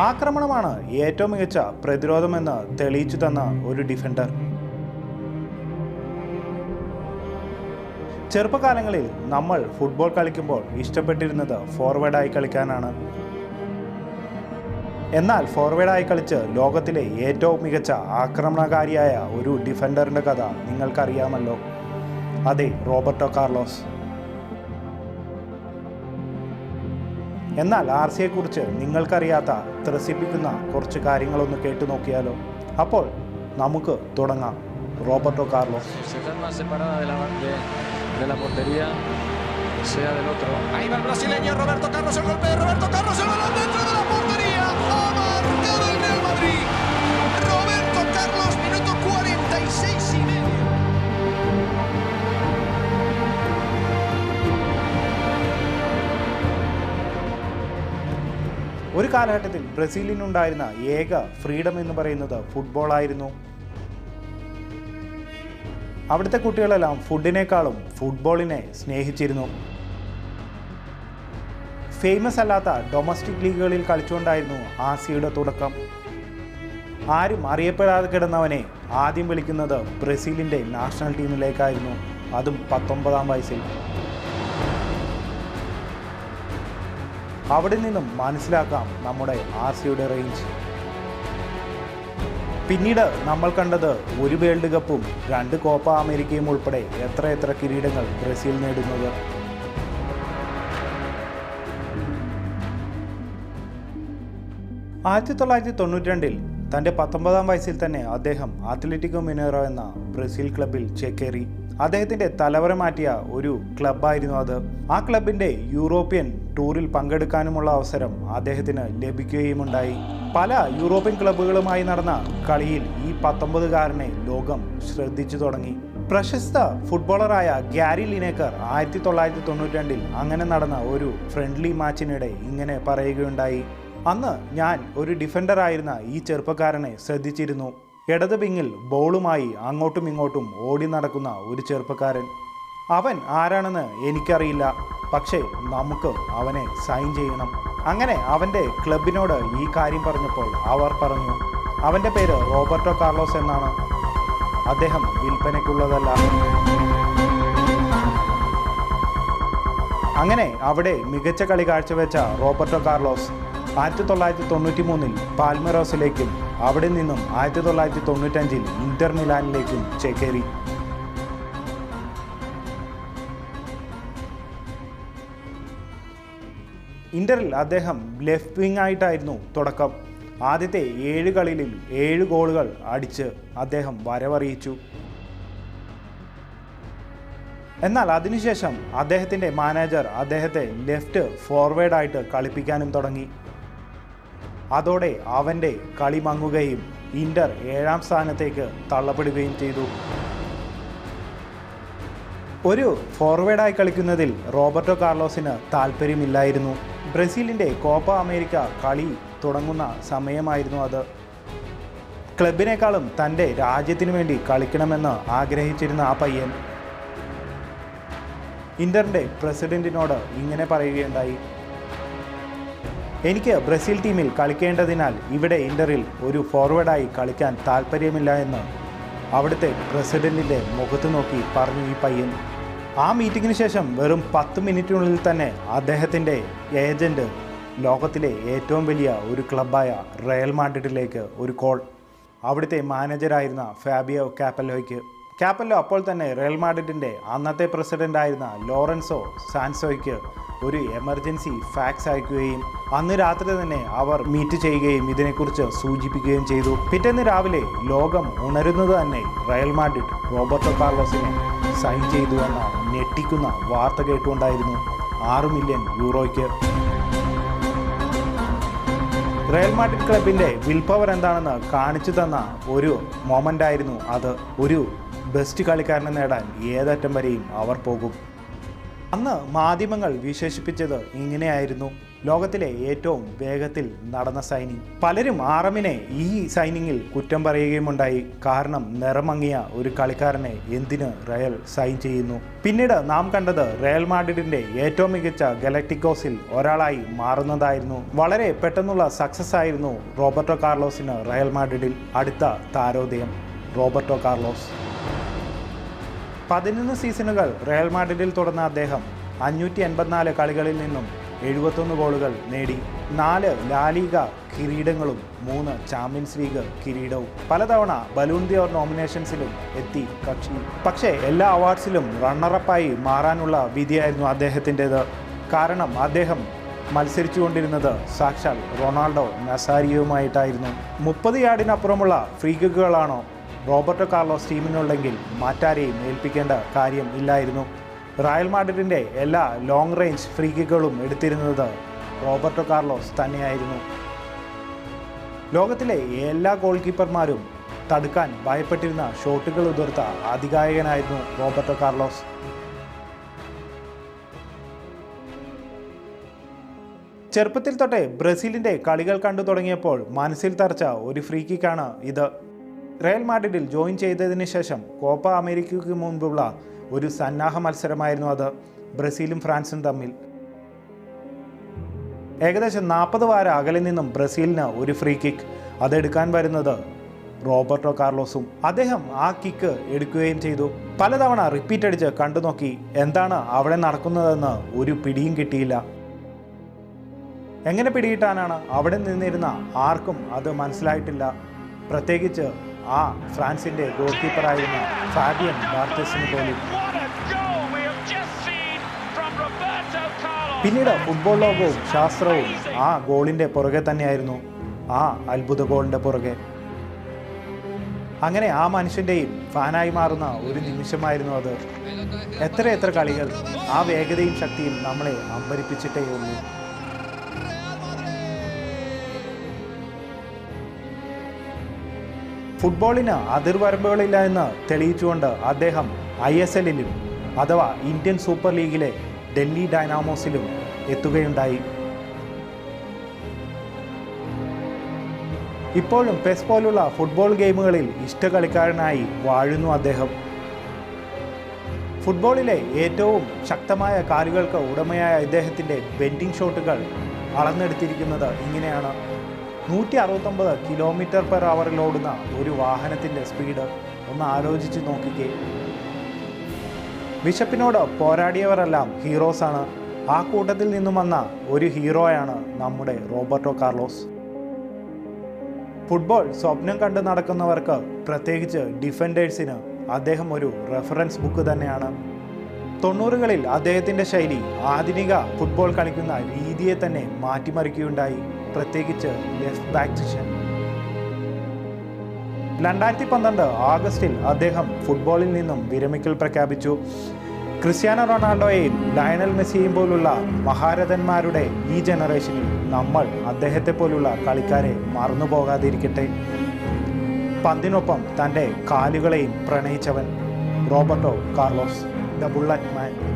ആക്രമണമാണ് ഏറ്റവും മികച്ച പ്രതിരോധമെന്ന് തെളിയിച്ചു തന്ന ഒരു ഡിഫൻഡർ ചെറുപ്പകാലങ്ങളിൽ നമ്മൾ ഫുട്ബോൾ കളിക്കുമ്പോൾ ഇഷ്ടപ്പെട്ടിരുന്നത് ഫോർവേഡായി കളിക്കാനാണ്. എന്നാൽ ഫോർവേഡായി കളിച്ച് ലോകത്തിലെ ഏറ്റവും മികച്ച ആക്രമണകാരിയായ ഒരു ഡിഫൻഡറിന്റെ കഥ നിങ്ങൾക്കറിയാമല്ലോ. അതെ റോബർട്ടോ കാർലോസ്. എന്നാൽ ആർ സിയെക്കുറിച്ച് നിങ്ങൾക്കറിയാത്ത ത്രസിപ്പിക്കുന്ന കുറച്ച് കാര്യങ്ങളൊന്ന് കേട്ടു നോക്കിയാലോ? അപ്പോൾ നമുക്ക് തുടങ്ങാം. Roberto Carlo. Seis. ഒരു കാലഘട്ടത്തിൽ ബ്രസീലിനുണ്ടായിരുന്ന ഏക ഫ്രീഡം എന്ന് പറയുന്നത് ഫുട്ബോളായിരുന്നു അവിടുത്തെ കുട്ടികളെല്ലാം ഫുഡിനേക്കാളും ഫുട്ബോളിനെ സ്നേഹിച്ചിരുന്നു. ഫേമസ് അല്ലാത്ത ഡൊമസ്റ്റിക് ലീഗുകളിൽ കളിച്ചുകൊണ്ടായിരുന്നു ആസിയുടെ തുടക്കം. ആരും അറിയപ്പെടാതെ കിടന്നവനെ ആദ്യം വിളിക്കുന്നത് ബ്രസീലിന്റെ നാഷണൽ ടീമിലേക്കായിരുന്നു അതും പത്തൊമ്പതാം വയസ്സിൽ. അവിടെ നിന്നും മനസ്സിലാക്കാം നമ്മുടെ ആർ സിയുടെ റേഞ്ച് പിന്നീട് നമ്മൾ കണ്ടത് ഒരു വേൾഡ് കപ്പും രണ്ട് കോപ്പ അമേരിക്കയും ഉൾപ്പെടെ എത്ര എത്ര കിരീടങ്ങൾ ബ്രസീൽ നേടുന്നത്. ആയിരത്തി തൊള്ളായിരത്തി തൊണ്ണൂറ്റി രണ്ടിൽ തന്റെ പത്തൊമ്പതാം വയസ്സിൽ തന്നെ അദ്ദേഹം അത്ലറ്റിക്കോ മിനേറോ എന്ന ബ്രസീൽ ക്ലബിൽ ചേക്കേറി. അദ്ദേഹത്തിന്റെ തലവര മാറ്റിയ ഒരു ക്ലബ്ബായിരുന്നു അത്. ആ ക്ലബിന്റെ യൂറോപ്യൻ ടൂറിൽ പങ്കെടുക്കാനുമുള്ള അവസരം അദ്ദേഹത്തിന് ലഭിക്കുകയുമുണ്ടായി. പല യൂറോപ്യൻ ക്ലബ്ബുകളുമായി നടന്ന കളിയിൽ ഈ പത്തൊമ്പതുകാരനെ ലോകം ശ്രദ്ധിച്ചു തുടങ്ങി. പ്രശസ്ത ഫുട്ബോളറായ ഗ്യാരി ലിനേക്കർ ആയിരത്തി തൊള്ളായിരത്തി തൊണ്ണൂറ്റി രണ്ടിൽ അങ്ങനെ നടന്ന ഒരു ഫ്രണ്ട്ലി മാച്ചിനിടെ ഇങ്ങനെ പറയുകയുണ്ടായി. അന്ന് ഞാൻ ഒരു ഡിഫൻഡർ ആയിരുന്ന ഈ ചെറുപ്പക്കാരനെ ശ്രദ്ധിച്ചിരുന്നു. ഇടത് പിങ്ങിൽ ബോളുമായി അങ്ങോട്ടും ഇങ്ങോട്ടും ഓടി നടക്കുന്ന ഒരു ചെറുപ്പക്കാരൻ. അവൻ ആരാണെന്ന് എനിക്കറിയില്ല. പക്ഷേ നമുക്ക് അവനെ സൈൻ ചെയ്യണം. അങ്ങനെ അവന്റെ ക്ലബിനോട് ഈ കാര്യം പറഞ്ഞപ്പോൾ അവർ പറഞ്ഞു അവന്റെ പേര് റോബർട്ടോ കാർലോസ് എന്നാണ്. അദ്ദേഹം വിൽപ്പനയ്ക്കുള്ളതല്ല. അങ്ങനെ അവിടെ മികച്ച കളി കാഴ്ചവെച്ച റോബർട്ടോ കാർലോസ് ആയിരത്തി തൊള്ളായിരത്തി തൊണ്ണൂറ്റി മൂന്നിൽ പാൽമെറോസിലേക്കും അവിടെ നിന്നും ആയിരത്തി തൊള്ളായിരത്തി തൊണ്ണൂറ്റഞ്ചിൽ ഇന്റർ മിലാനിലേക്കും ചേക്കേറി. ഇന്ററിൽ അദ്ദേഹം ലെഫ്റ്റ് വിങ് ആയിട്ടായിരുന്നു തുടക്കം. ആദ്യത്തെ ഏഴ് കളികളിൽ ഏഴ് ഗോളുകൾ അടിച്ച് അദ്ദേഹം വരവറിയിച്ചു. എന്നാൽ അതിനുശേഷം അദ്ദേഹത്തിന്റെ മാനേജർ അദ്ദേഹത്തെ ലെഫ്റ്റ് ഫോർവേഡായിട്ട് കളിപ്പിക്കാനും തുടങ്ങി. അതോടെ അവന്റെ കളി മങ്ങുകയും ഇന്റർ ഏഴാം സ്ഥാനത്തേക്ക് തള്ളപ്പെടുകയും ചെയ്തു. ഒരു ഫോർവേഡായി കളിക്കുന്നതിൽ റോബർട്ടോ കാർലോസിന് താല്പര്യമില്ലായിരുന്നു ബ്രസീലിന്റെ കോപ്പ അമേരിക്ക കളി തുടങ്ങുന്ന സമയമായിരുന്നു അത്. ക്ലബിനേക്കാളും തന്റെ രാജ്യത്തിനു വേണ്ടി കളിക്കണമെന്ന് ആഗ്രഹിച്ചിരുന്ന ആ പയ്യൻ. ഇന്ററിന്റെ പ്രസിഡന്റിനോട് ഇങ്ങനെ പറയുകയുണ്ടായി. എനിക്ക് ബ്രസീൽ ടീമിൽ കളിക്കേണ്ടതിനാൽ ഇവിടെ ഇന്ററിൽ ഒരു ഫോർവേഡായി കളിക്കാൻ താല്പര്യമില്ല എന്ന് അവിടുത്തെ പ്രസിഡന്റിന്റെ മുഖത്ത് നോക്കി പറഞ്ഞു ഈ പയ്യൻ. ആ മീറ്റിങ്ങിന് ശേഷം വെറും പത്ത് മിനിറ്റിനുള്ളിൽ തന്നെ അദ്ദേഹത്തിന്റെ ഏജന്റ് ലോകത്തിലെ ഏറ്റവും വലിയ ഒരു ക്ലബായ റയൽ മാഡ്രിഡിലേക്ക് ഒരു കോൾ. അവിടുത്തെ മാനേജരായിരുന്ന ഫാബിയോ കാപ്പല്ലോയ്ക്ക് കാപ്പല്ലോ അപ്പോൾ തന്നെ റയൽ മാഡ്രിഡിന്റെ അന്നത്തെ പ്രസിഡന്റ് ആയിരുന്ന ലോറൻസോ സാൻസോയ്ക്ക് ഒരു എമർജൻസി ഫാക്സ് അയക്കുകയും അന്ന് രാത്രി തന്നെ അവർ മീറ്റ് ചെയ്യുകയും ഇതിനെക്കുറിച്ച് സൂചിപ്പിക്കുകയും ചെയ്തു. പിറ്റേന്ന് രാവിലെ ലോകം ഉണരുന്നത് തന്നെ റയൽ മാഡ്രിഡ് റോബർട്ടോ കാർലോസിനെ സൈൻ ചെയ്തു എന്ന ഞെട്ടിക്കുന്ന വാർത്ത കേട്ടുകൊണ്ടായിരുന്നു ആറ് മില്യൺ യൂറോയ്ക്ക്. റയൽ മാഡ്രിഡ് ക്ലബിന്റെ വിൽപവർ എന്താണെന്ന് കാണിച്ചു തന്ന ഒരു മൊമെന്റ് ആയിരുന്നു അത്. ഒരു ബെസ്റ്റ് കളിക്കാരനെ നേടാൻ ഏതറ്റം വരെയും അവർ പോകും. അന്ന് മാധ്യമങ്ങൾ വിശേഷിപ്പിച്ചത് ഇങ്ങനെയായിരുന്നു. ലോകത്തിലെ ഏറ്റവും വേഗത്തിൽ നടന്ന സൈനിങ്. പലരും ആറമിനെ ഈ സൈനിങ്ങിൽ കുറ്റം പറയുകയുമുണ്ടായി. കാരണം നിറമങ്ങിയ ഒരു കളിക്കാരനെ എന്തിന് റയൽ സൈൻ ചെയ്യുന്നു? പിന്നീട് നാം കണ്ടത് റയൽ മാഡ്രിഡിന്റെ ഏറ്റവും മികച്ച ഗലക്ടിക്കോസിൽ ഒരാളായി മാറുന്നതായിരുന്നു. വളരെ പെട്ടെന്നുള്ള സക്സസ് ആയിരുന്നു റോബർട്ടോ കാർലോസിന് റയൽ മാഡ്രിഡിൽ അടുത്ത താരോദയം. Roberto Carlos. പതിനൊന്ന് സീസണുകൾ റയൽ മാഡ്രിഡിൽ തുടർന്ന അദ്ദേഹം അഞ്ഞൂറ്റി എൺപത്തിനാല് കളികളിൽ നിന്നും എഴുപത്തൊന്ന് ഗോളുകൾ നേടി. നാല് ലാലിക കിരീടങ്ങളും മൂന്ന് ചാമ്പ്യൻസ് ലീഗ് കിരീടവും. പലതവണ ബലൂൺ ദിയോർ നോമിനേഷൻസിലും എത്തി കക്ഷി. പക്ഷേ എല്ലാ അവാർഡ്സിലും റണ്ണറപ്പായി മാറാനുള്ള വിധിയായിരുന്നു അദ്ദേഹത്തിന്റെത്. കാരണം അദ്ദേഹം മത്സരിച്ചുകൊണ്ടിരുന്നത് സാക്ഷാൽ റൊണാൾഡോ നസാരിയുമായിട്ടായിരുന്നു. മുപ്പത് യാർഡിനപ്പുറമുള്ള ഫ്രീ കിക്കുകളാണോ റോബർട്ടോ കാർലോസ് ടീമിനുള്ളെങ്കിൽ മാറ്റാരെയും ഏൽപ്പിക്കേണ്ട കാര്യം ഇല്ലായിരുന്നു. റയൽ മാഡ്രിഡിന്റെ എല്ലാ ലോങ് റേഞ്ച് ഫ്രീ കിക്കുകളും എടുത്തിരുന്നത് റോബർട്ടോ കാർലോസ് തന്നെയായിരുന്നു. ലോകത്തിലെ എല്ലാ ഗോൾ കീപ്പർമാരും തടുക്കാൻ ഭയപ്പെട്ടിരുന്ന ഷോട്ടുകൾ ഉതിർത്ത ആധികായകനായിരുന്നു റോബർട്ടോ കാർലോസ് ചെറുപ്പത്തിൽ തൊട്ടേ ബ്രസീലിന്റെ കളികൾ കണ്ടു തുടങ്ങിയപ്പോൾ മനസ്സിൽ തറച്ച ഒരു ഫ്രീ കിക്കാണ് ഇത്. റയൽ മാഡ്രിഡിൽ ജോയിൻ ചെയ്തതിന് ശേഷം കോപ്പ അമേരിക്കയ്ക്ക് മുൻപുള്ള ഒരു സന്നാഹ മത്സരമായിരുന്നു അത് ബ്രസീലും ഫ്രാൻസും തമ്മിൽ. ഏകദേശം നാൽപ്പത് വാര അകലിൽ നിന്നും ബ്രസീലിന് ഒരു ഫ്രീ കിക്ക് അതെടുക്കാൻ വരുന്നത് റോബർട്ടോ കാർലോസും. അദ്ദേഹം ആ കിക്ക് എടുക്കുകയും ചെയ്തു. പലതവണ റിപ്പീറ്റ് അടിച്ച് കണ്ടു നോക്കി എന്താണ് അവിടെ നടക്കുന്നതെന്ന് ഒരു പിടിയും കിട്ടിയില്ല. എങ്ങനെ പിടികിട്ടാനാണ് അവിടെ നിന്നിരുന്ന ആർക്കും അത് മനസ്സിലായിട്ടില്ല. പ്രത്യേകിച്ച് ആ ഫ്രാൻസിന്റെ ഗോൾ കീപ്പറായിരുന്ന ഫാബിയൻ ബാർട്ടസിന് പോലും. പിന്നീട് ഫുട്ബോൾ ലോകവും ശാസ്ത്രവും ആ ഗോളിന്റെ പുറകെ തന്നെയായിരുന്നു ആ അത്ഭുത ഗോളിന്റെ പുറകെ. അങ്ങനെ ആ മനുഷ്യന്റെയും ഫാനായി മാറുന്ന ഒരു നിമിഷമായിരുന്നു അത്. എത്ര എത്ര കളികൾ ആ വേഗതയും ശക്തിയും നമ്മളെ അമ്പരിപ്പിച്ചിട്ടേ ഉള്ളൂ. ഫുട്ബോളിന് അതിർവരമ്പുകളില്ല എന്ന് തെളിയിച്ചുകൊണ്ട് അദ്ദേഹം ഐ എസ് എല്ലിലും അഥവാ ഇന്ത്യൻ സൂപ്പർ ലീഗിലെ ഡൽഹി ഡൈനാമോസിലും എത്തുകയുണ്ടായി. ഇപ്പോഴും പെസ് പോലുള്ള ഫുട്ബോൾ ഗെയിമുകളിൽ ഇഷ്ട കളിക്കാരനായി വാഴുന്നു അദ്ദേഹം. ഫുട്ബോളിലെ ഏറ്റവും ശക്തമായ കാലുകൾക്ക് ഉടമയായ ഇദ്ദേഹത്തിന്റെ ബെൻഡിങ് ഷോട്ടുകൾ അളന്നെടുത്തിരിക്കുന്നത് ഇങ്ങനെയാണ്. നൂറ്റി അറുപത്തൊമ്പത് കിലോമീറ്റർ പെർ അവറിൽ ഓടുന്ന ഒരു വാഹനത്തിന്റെ സ്പീഡ് ഒന്ന് ആലോചിച്ച് നോക്കിക്കേ. ബിഷപ്പിനോട് പോരാടിയവരെല്ലാം ഹീറോസാണ് ആ കൂട്ടത്തിൽ നിന്നും വന്ന ഒരു ഹീറോയാണ് നമ്മുടെ റോബർട്ടോ കാർലോസ്. ഫുട്ബോൾ സ്വപ്നം കണ്ട് നടക്കുന്നവർക്ക് പ്രത്യേകിച്ച് ഡിഫൻഡേഴ്സിന് അദ്ദേഹം ഒരു റെഫറൻസ് ബുക്ക് തന്നെയാണ്. തൊണ്ണൂറുകളിൽ അദ്ദേഹത്തിന്റെ ശൈലി ആധുനിക ഫുട്ബോൾ കളിക്കുന്ന രീതിയെ തന്നെ മാറ്റിമറിക്കുകയുണ്ടായി. പ്രത്യേകിച്ച് ലെഫ്റ്റ് ബാക്ക് സെഷൻ രണ്ടായിരത്തി പന്ത്രണ്ട് ആഗസ്റ്റിൽ അദ്ദേഹം ഫുട്ബോളിൽ നിന്നും വിരമിക്കൽ പ്രഖ്യാപിച്ചു. ക്രിസ്ത്യാനോ റൊണാൾഡോയെയും ലയണൽ മെസ്സിയെയും പോലുള്ള മഹാരഥന്മാരുടെ ഈ ജനറേഷനിൽ നമ്മൾ അദ്ദേഹത്തെ പോലുള്ള കളിക്കാരെ മറന്നു പോകാതിരിക്കട്ടെ. പന്തിനൊപ്പം തന്റെ കാലുകളെയും പ്രണയിച്ചവൻ Roberto Carlos. the Bullet Man.